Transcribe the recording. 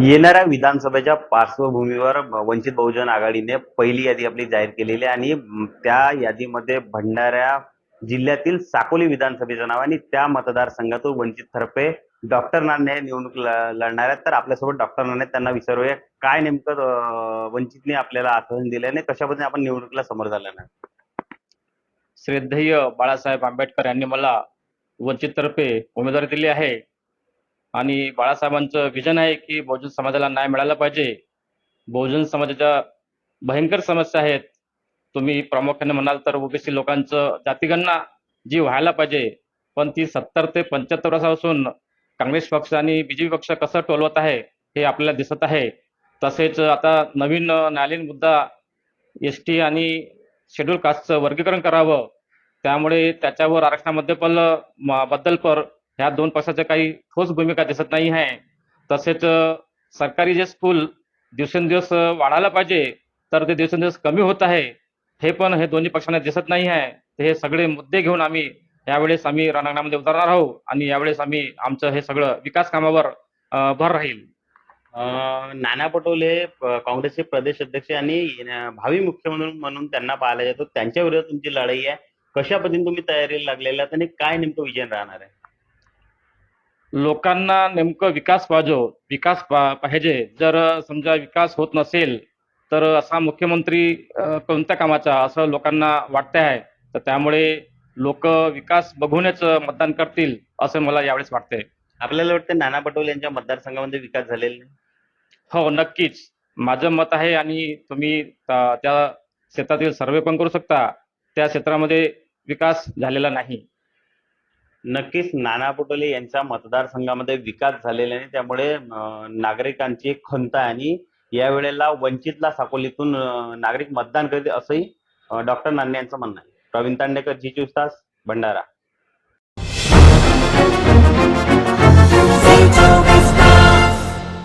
येणाऱ्या विधानसभेच्या पार्श्वभूमीवर वंचित बहुजन आघाडीने पहिली यादी आपली जाहीर केलेली आहे आणि त्या यादीमध्ये भंडारा जिल्ह्यातील साकोली विधानसभेचं नाव आणि त्या मतदारसंघातून वंचित तर्फे डॉक्टर नान्हे निवडणूक लढणार आहेत. तर आपल्यासोबत डॉक्टर नाणे त्यांना विचारूया काय नेमकं वंचितने आपल्याला आठवण दिलं आणि कशा पद्धतीने आपण निवडणुकीला समोर झाला ना श्रद्धेय बाळासाहेब आंबेडकर यांनी मला वंचित तर्फे उमेदवारी दिली आहे. आणि बाळासाहेबांचं विजन आहे की बहुजन समाजाला न्याय मिळाला पाहिजे. बहुजन समाजाच्या भयंकर समस्या आहेत. तुम्ही प्रामुख्याने म्हणाल तर ओबीसी लोकांचं जातीगणना जी व्हायला पाहिजे पण ती सत्तर ते पंच्याहत्तर वर्षापासून काँग्रेस पक्ष आणि बीजेपी पक्ष कसं टोलवत आहे हे आपल्याला दिसत आहे. तसेच आता नवीन न्यायालयीन मुद्दा एस टी आणि शेड्यूल कास्टचं वर्गीकरण करावं. त्यामुळे त्याच्यावर आरक्षणामध्ये पण बद्दल पर ह्या दोन पक्षाच्या काही ठोस भूमिका दिसत नाही आहे. तसेच सरकारी जे स्कूल दिवसेंदिवस वाढायला पाहिजे तर ते दिवसेंदिवस कमी होत आहे. हे पण हे दोन्ही पक्षांना दिसत नाही आहे. हे सगळे मुद्दे घेऊन आम्ही यावेळेस आम्ही रणांगणामध्ये उतरणार आहोत आणि यावेळेस आम्ही आमचं हे सगळं विकास कामावर भर राहील. नाना पटोले काँग्रेसचे प्रदेश अध्यक्ष आणि भावी मुख्यमंत्री म्हणून त्यांना पाहायला जातो. त्यांच्या विरोधात तुमची लढाई आहे. कशा पद्धतीने तुम्ही तयारीला लागलेला आहात आणि काय नेमकं विजय राहणार आहे? लोकांना नेमकं विकास पाहिजे विकास पा- पाहिजे. जर समजा विकास होत नसेल तर असा मुख्यमंत्री कोणत्या कामाचा असं लोकांना वाटते आहे? तर त्यामुळे लोक विकास बघूनच मतदान करतील असं मला यावेळेस वाटते आपल्याला वाटतं नाना पटोले यांच्या मतदारसंघामध्ये विकास झालेला हो नक्कीच. माझं मत आहे आणि तुम्ही त्या क्षेत्रातील सर्वे पण करू शकता. त्या क्षेत्रामध्ये विकास झालेला नाही. नक्कीच नाना पटोले यांच्या मतदारसंघामध्ये विकास झालेला नाही त्यामुळे नागरिकांची खंत आहे आणि यावेळेला वंचितला साकोलीतून नागरिक मतदान करतील असंही डॉक्टर नान्ने यांचं म्हणणं आहे. प्रवीण तांडेकर जी चोवीस तास भंडारा.